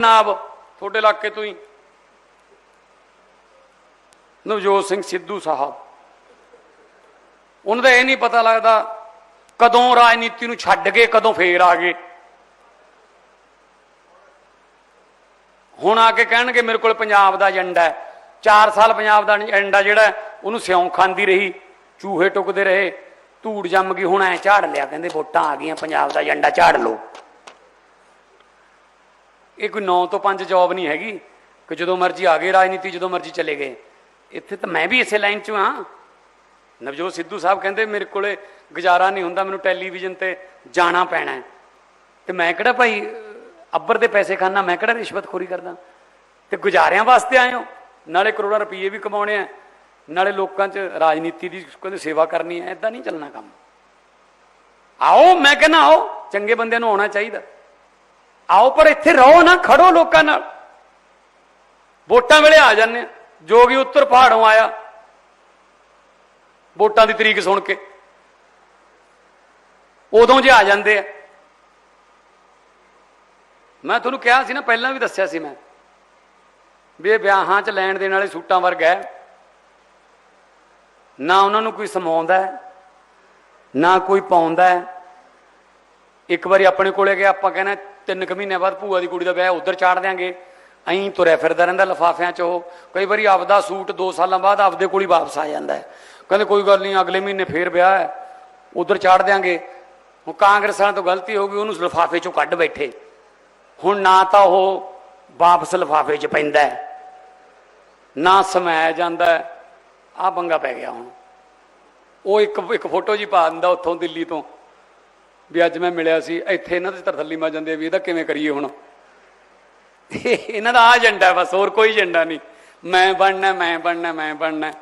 ਜਨਾਬ ਤੁਹਾਡੇ ਇਲਾਕੇ ਤੋਂ ਹੀ। ਨਵਜੋਤ ਸਿੰਘ ਸਿੱਧੂ ਸਾਹਿਬ। ਉਹਨਾਂ ਦਾ ਇਹ ਨਹੀਂ ਪਤਾ ਲੱਗਦਾ ਕਦੋਂ ਰਾਜਨੀਤੀ ਨੂੰ ਛੱਡ ਕੇ, ਕਦੋਂ ਫੇਰ ਆ ਗਏ। ਹੁਣ ਆ ਕੇ ਕਹਿਣਗੇ, ਮੇਰੇ ਕੋਲ ਪੰਜਾਬ ਦਾ ਏਜੰਡਾ ਹੈ। 4 ਸਾਲ ਪੰਜਾਬ ਦਾ ਏਜੰਡਾ ਜਿਹੜਾ ਉਹਨੂੰ ਸਿਉਂ ਖਾਂਦੀ ਰਹੀ, ਚੂਹੇ ਟੁਕਦੇ ਰਹੇ। ਧੂੜ ਜੰਮ ਗਈ, ਹੁਣ ਐ ਝਾੜ ਲਿਆ, ਕਹਿੰਦੇ ਵੋਟਾਂ ਆ ਗਈਆਂ, ਪੰਜਾਬ ਦਾ ਏਜੰਡਾ ਝਾੜ ਲਓ। ਇਹ ਕੋਈ 9 ਤੋਂ 5 ਜੌਬ ਨਹੀਂ ਹੈਗੀ, ਕਿ ਜਦੋਂ ਮਰਜ਼ੀ ਆ ਗਏ ਰਾਜਨੀਤੀ, ਜਦੋਂ ਮਰਜ਼ੀ ਚਲੇ ਗਏ। ਇੱਥੇ ਤਾਂ ਮੈਂ ਵੀ ਇਸੇ ਲਾਈਨ 'ਚ ਹਾਂ। ਨਵਜੋਤ ਸਿੱਧੂ ਸਾਹਿਬ ਕਹਿੰਦੇ, ਮੇਰੇ ਕੋਲੇ ਗੁਜ਼ਾਰਾ ਨਹੀਂ ਹੁੰਦਾ, ਮੈਨੂੰ ਟੈਲੀਵਿਜ਼ਨ ਤੇ ਜਾਣਾ ਪੈਣਾ ਹੈ। ਤੇ ਮੈਂ ਕਿਹੜਾ ਭਾਈ, ਅੱਬਰ ਦੇ ਪੈਸੇ ਖਾਣਾ ਮੈਂ ਕਿਹੜਾ ਰਿਸ਼ਵਤਖੋਰੀ ਕਰਦਾ? ਤੇ ਗੁਜ਼ਾਰਿਆਂ ਵਾਸਤੇ ਆਏ ਹੋ। ਨਾਲੇ ਕਰੋੜਾਂ ਰੁਪਏ ਵੀ ਕਮਾਉਣੇ ਆ। ਨਾਲੇ ਲੋਕਾਂ 'ਚ ਰਾਜਨੀਤੀ ਦੀ ਕਹਿੰਦੇ ਸੇਵਾ ਕਰਨੀ ਹੈ ਐਦਾਂ ਨਹੀਂ ਚੱਲਣਾ ਕੰਮ। ਆਓ, ਮੈਂ ਕਹਿੰਦਾ ਆਓ, ਚੰਗੇ ਬੰਦਿਆਂ ਨੂੰ ਆਉਣਾ ਚਾਹੀਦਾ। ਆਓ ਪਰ ਇੱਥੇ ਰਹੋ ਨਾ, ਖੜੋ ਲੋਕਾਂ ਨਾਲ। ਵੋਟਾਂ ਵੇਲੇ ਆ ਜਾਂਦੇ ਆ ਜੋਗੀ ਉੱਤਰ ਪਹਾੜੋਂ ਆਇਆ। ਵੋਟਾਂ ਦੀ ਤਰੀਕ ਸੁਣ ਕੇ। ਉਦੋਂ ਜੇ ਆ ਜਾਂਦੇ ਆ। ਮੈਂ ਤੁਹਾਨੂੰ ਕਿਹਾ ਸੀ ਨਾ, ਪਹਿਲਾਂ ਵੀ ਦੱਸਿਆ ਸੀ ਮੈਂ ਵੀ ਇਹ ਵਿਆਹਾਂ 'ਚ ਲੈਣ ਦੇਣ ਵਾਲੇ ਸੂਟਾਂ ਵਰਗਾ ਹੈ। ਨਾ ਉਹਨਾਂ ਨੂੰ ਕੋਈ ਸਮਾਉਂਦਾ ਨਾ ਕੋਈ ਪਾਉਂਦਾ ਹੈ। ਇੱਕ ਵਾਰੀ ਆਪਣੇ ਕੋਲੇ ਗਿਆ, ਆਪਾਂ ਕਹਿੰਦੇ ਤਿੰਨ ਕੁ ਮਹੀਨੇ ਬਾਅਦ ਭੂਆ ਦੀ ਕੁੜੀ ਦਾ ਵਿਆਹ ਉਧਰ ਚਾੜ ਦਿਆਂਗੇ। ਐਂ ਤੁਰਿਆ ਫਿਰਦਾ ਰਹਿੰਦਾ ਲਫਾਫਿਆਂ 'ਚ ਉਹ। ਕਈ ਵਾਰੀ ਆਪਦਾ ਸੂਟ 2 ਸਾਲਾਂ ਬਾਅਦ ਆਪਦੇ ਕੋਲ ਹੀ ਵਾਪਸ ਆ ਜਾਂਦਾ ਹੈ। ਕਹਿੰਦੇ ਕੋਈ ਗੱਲ ਨਹੀਂ, ਅਗਲੇ ਮਹੀਨੇ ਫੇਰ ਵਿਆਹ ਹੈ, ਉਧਰ ਚਾੜ ਦਿਆਂਗੇ। ਹੁਣ ਕਾਂਗਰਸ ਵਾਲਿਆਂ ਤੋਂ ਗਲਤੀ ਹੋ ਗਈ, ਉਹਨੂੰ ਲਫਾਫੇ 'ਚੋਂ ਕੱਢ ਬੈਠੇ। ਹੁਣ ਨਾ ਤਾਂ ਉਹ ਵਾਪਸ ਲਫਾਫੇ 'ਚ ਪੈਂਦਾ ਹੈ, ਨਾ ਸਮਾਇਆ ਜਾਂਦਾ ਆ ਪੰਗਾ ਪੈ ਗਿਆ ਹੁਣ। ਉਹ ਇੱਕ ਇੱਕ ਫੋਟੋ ਜੀ ਪਾ ਦਿੰਦਾ ਉੱਥੋਂ ਦਿੱਲੀ ਤੋਂ। ਵੀ ਅੱਜ ਮੈਂ ਮਿਲਿਆ ਸੀ, ਇੱਥੇ ਇਹਨਾਂ ਦੇ ਤਰਥੱਲੀ ਮਾ ਜਾਂਦੇ ਵੀ ਇਹਦਾ ਕਿਵੇਂ ਕਰੀਏ ਹੁਣ? ਇਹਨਾਂ ਦਾ ਆ ਏਜੰਡਾ ਬਸ, ਹੋਰ ਕੋਈ ਏਜੰਡਾ ਨਹੀਂ। ਮੈਂ ਬਣਨਾ ਮੈਂ ਬਣਨਾ ਮੈਂ ਬਣਨਾ।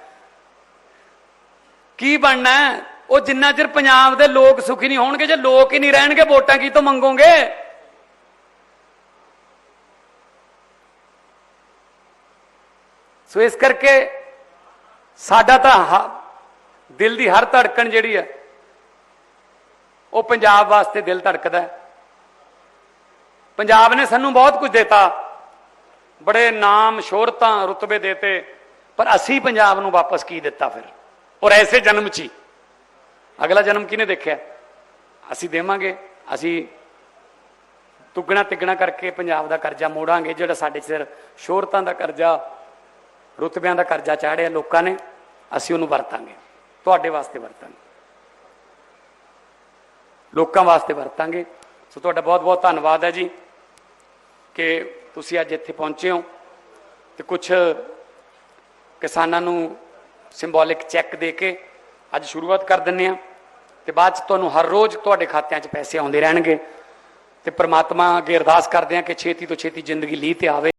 ਕੀ ਬਣਨਾ? ਉਹ ਜਿੰਨਾ ਚਿਰ ਪੰਜਾਬ ਦੇ ਲੋਕ ਸੁਖੀ ਨਹੀਂ ਹੋਣਗੇ, ਜੇ ਲੋਕ ਹੀ ਨਹੀਂ ਰਹਿਣਗੇ, ਵੋਟਾਂ ਕੀ ਤੋਂ ਮੰਗੋਗੇ? ਸੋ ਇਸ ਕਰਕੇ ਸਾਡਾ ਤਾਂ ਹ- ਦਿਲ ਦੀ ਹਰ ਧੜਕਣ ਜਿਹੜੀ ਹੈ ਉਹ ਪੰਜਾਬ ਵਾਸਤੇ ਦਿਲ ਧੜਕਦਾ ਹੈ। ਪੰਜਾਬ ਨੇ ਸਾਨੂੰ ਬਹੁਤ ਕੁਝ ਦਿੱਤਾ। ਬੜੇ ਨਾਮ, ਸ਼ੋਹਰਤਾਂ, ਰੁਤਬੇ ਦਿੱਤੇ। ਪਰ ਅਸੀਂ ਪੰਜਾਬ ਨੂੰ ਵਾਪਸ ਕੀ ਦਿੱਤਾ ਫਿਰ? ਔਰ ਐਸੇ ਜਨਮ 'ਚ ਹੀ। ਅਗਲਾ ਜਨਮ ਕਿਹਨੇ ਦੇਖਿਆ? ਅਸੀਂ ਦੇਵਾਂਗੇ। ਅਸੀਂ ਤੁਗਣਾ ਤਿਗਣਾ ਕਰਕੇ ਪੰਜਾਬ ਦਾ ਕਰਜ਼ਾ ਮੋੜਾਂਗੇ, ਜਿਹੜਾ ਸਾਡੇ ਸਿਰ ਸ਼ੋਹਰਤਾਂ ਦਾ ਕਰਜ਼ਾ, ਰੁਤਬਿਆਂ ਦਾ ਕਰਜ਼ਾ ਚਾੜਿਆ ਲੋਕਾਂ ਨੇ। ਅਸੀਂ ਉਹਨੂੰ ਵਰਤਾਂਗੇ। ਤੁਹਾਡੇ ਵਾਸਤੇ ਵਰਤਾਂਗੇ। ਲੋਕਾਂ ਵਾਸਤੇ ਵਰਤਾਂਗੇ। ਸੋ ਤੁਹਾਡਾ ਬਹੁਤ ਬਹੁਤ ਧੰਨਵਾਦ ਹੈ ਜੀ ਕਿ ਤੁਸੀਂ ਅੱਜ ਇੱਥੇ ਪਹੁੰਚੇ ਹੋ ਤੇ ਕੁਝ ਕਿਸਾਨਾਂ ਨੂੰ ਸਿੰਬੋਲਿਕ ਚੈੱਕ ਦੇ ਕੇ ਅੱਜ ਸ਼ੁਰੂਆਤ ਕਰ ਦਿੰਨੇ ਆ ਤੇ ਬਾਅਦ ਚ ਤੁਹਾਨੂੰ ਹਰ ਰੋਜ਼ ਤੁਹਾਡੇ ਖਾਤਿਆਂ 'ਚ ਪੈਸੇ ਆਉਂਦੇ ਰਹਿਣਗੇ ਤੇ ਪ੍ਰਮਾਤਮਾ ਅੱਗੇ ਅਰਦਾਸ ਕਰਦੇ ਆ ਕਿ ਛੇਤੀ ਤੋਂ ਛੇਤੀ ਜ਼ਿੰਦਗੀ ਲੀ ਤੇ ਆਵੇ।